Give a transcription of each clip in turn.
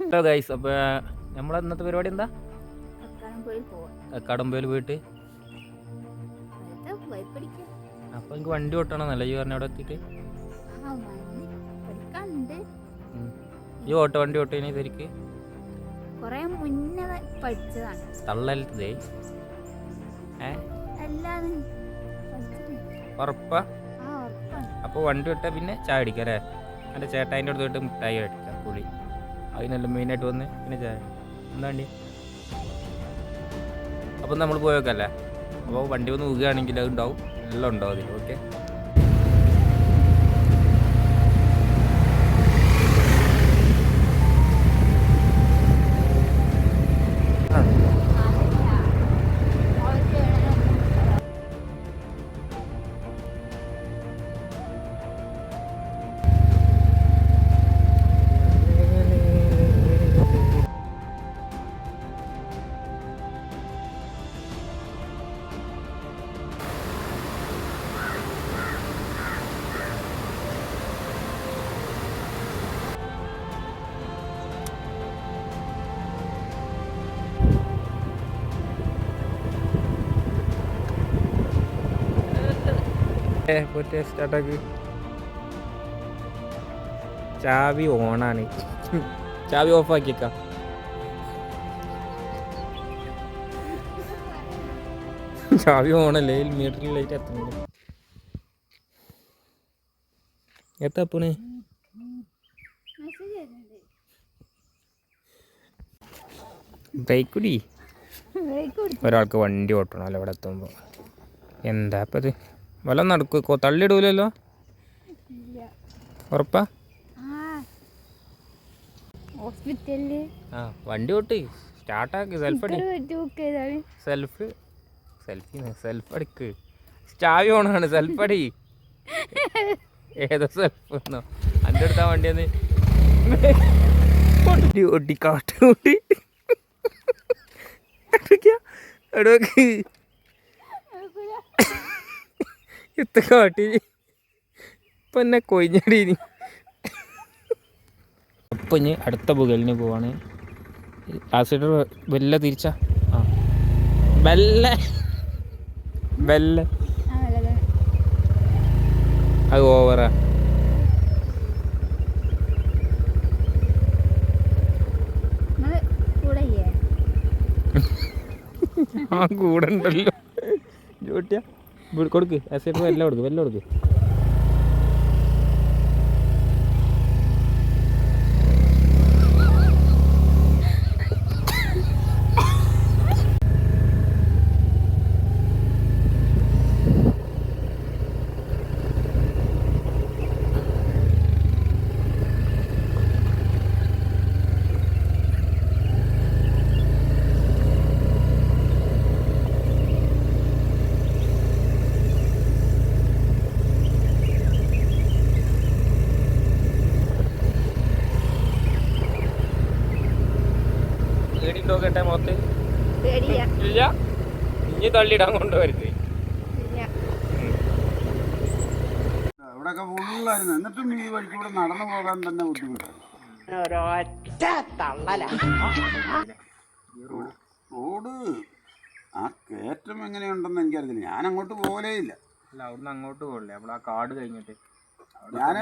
Hello guys അപ്പോൾ നമ്മളെ ഇന്നത്തെ പരിപാടി എന്താ? കടമ്പയിൽ പോയിട്ട്. അപ്പൊ വൈപ്പടിക്കാം അപ്പോൾ എനിക്ക് വണ്ടി ഓട്ടണമെന്നല്ല ഈ പറഞ്ഞ അവിടെ എത്തിയിട്ട്. ഈ ഓട്ടോ വണ്ടി ഓട്ടേനെ ശരിക്ക് തള്ളലേ. ഉറപ്പാ? അപ്പോൾ വണ്ടി വിട്ടാൽ പിന്നെ ചായ അടിക്കാം അല്ലേ? എന്റെ ചേട്ടായിന്റെ അടുത്ത് പോയിട്ട് മിഠായി അടിക്കാം പുളി അതിനെല്ലാം മെയിനായിട്ട് വന്ന്? പിന്നെ ചായ. എന്താണ്ടി അപ്പം നമ്മൾ പോയേക്കല്ലേ? അപ്പോൾ വണ്ടി വന്ന് ഊകുകയാണെങ്കിൽ അത് ഉണ്ടാവും. എല്ലാം ഉണ്ടാവും അതിൽ ഓക്കെ പോറ്റെ സ്റ്റാർട്ടാക്ക്. ചാവി ഓണാണ്. ചാവി ഓഫ് ആക്കിയേക്കാം. ചാവി ഓണല്ലേ? മീറ്ററിൽ ലൈറ്റ് എത്തണം എത്തപ്പണ് ബ്രേക്കുടി ബ്രേക്ക് ഒരാൾക്ക് വണ്ടി ഓട്ടണം അല്ല ഇവിടെ എത്തുമ്പോൾ എന്താ അപ്പത് ഇത് വല്ല നടക്കോ. തള്ളിയിടൂലല്ലോ ഉറപ്പാ? ആ. ഹോസ്പിറ്റലിൽ. ആ വണ്ടി ഓട്ട്. സ്റ്റാർട്ടാക്ക് സെൽഫ് സെൽഫ് സെൽഫി സെൽഫ് അടിക്ക്. സ്റ്റാവി ഓണാണ് സെൽഫ് അടി. ഏതോ സെൽഫ് എന്നോ. എന്റെ അടുത്താ വണ്ടിയെന്ന് വണ്ടി ഓട്ടി കാട്ട് കാട്ടുകൂടി എടോക്ക് ഇത്ത കാട്ടി. ഇപ്പൊ എന്നെ കൊയിഞ്ഞടി അപ്പൊ ഇനി അടുത്ത പുകലിന് പോവാണ്. ആസിഡർ വല്ല തിരിച്ച? ആ. വെല്ല. വെല്ല. അത് ഓവറാ. ആ കൂടെ ഉണ്ടല്ലോ ജോട്ടിയ. കൊടുക്ക്. എസ് എഫ് എല്ലാം കൊടുക്ക് എല്ലാം കൊടുക്ക്. പേടിണ്ടോ കേട്ടെ മുഖത്ത് ഇല്ല. ഇനി തള്ളിയിടാൻ കൊണ്ടുവരുത് ഫുള്ളായിരുന്നു എന്നിട്ടും ഈ വഴിക്കൂടെ നടന്നു പോകാൻ തന്നെ ബുദ്ധിമുട്ടാണ് റോഡ് ആ കയറ്റം എങ്ങനെയുണ്ടെന്ന് എനിക്കറിയില്ല. ഞാൻ അങ്ങോട്ട് പോകലേ ഇല്ല. അല്ല അവിടുന്ന് അങ്ങോട്ട് പോകില്ല? അവിടെ ആ കാട് കഴിഞ്ഞിട്ട്. ഞാൻ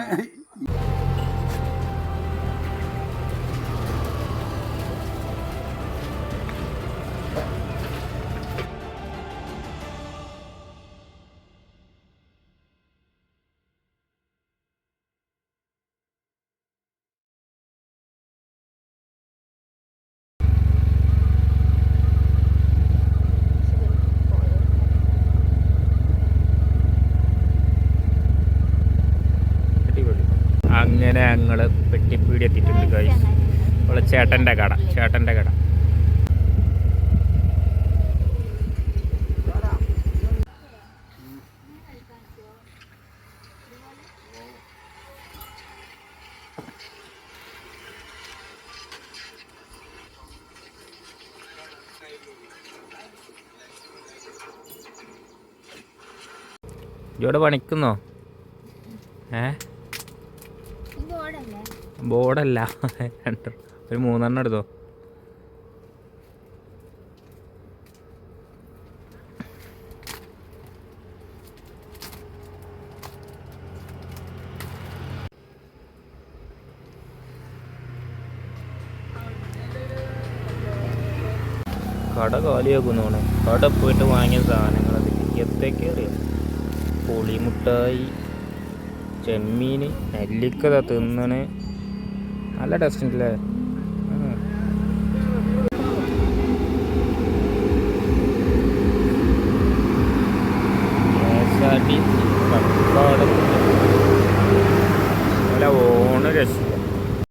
അങ്ങനെ ഞങ്ങൾ പെട്ടിപ്പീടി എത്തിയിട്ടുണ്ട് ഗൈസ് അവളെ ചേട്ടന്റെ കട ചേട്ടന്റെ കട. ഇവിടെ പണിക്കുന്നോ? ഏ? ഇത് ഓടല്ലേ ബോർഡല്ല. ഒരു മൂന്നെണ്ണം എടുത്തോ? കട കാലിയാക്കുന്നോണെ കട പോയിട്ട് വാങ്ങിയ സാധനങ്ങൾ അത് എന്തൊക്കെ അറിയാം പുളിമുട്ടായി ചെമ്മീൻ നെല്ലിക്കത തിന്നണ്. നല്ല ടേസ്റ്റ് ഉണ്ടല്ലേ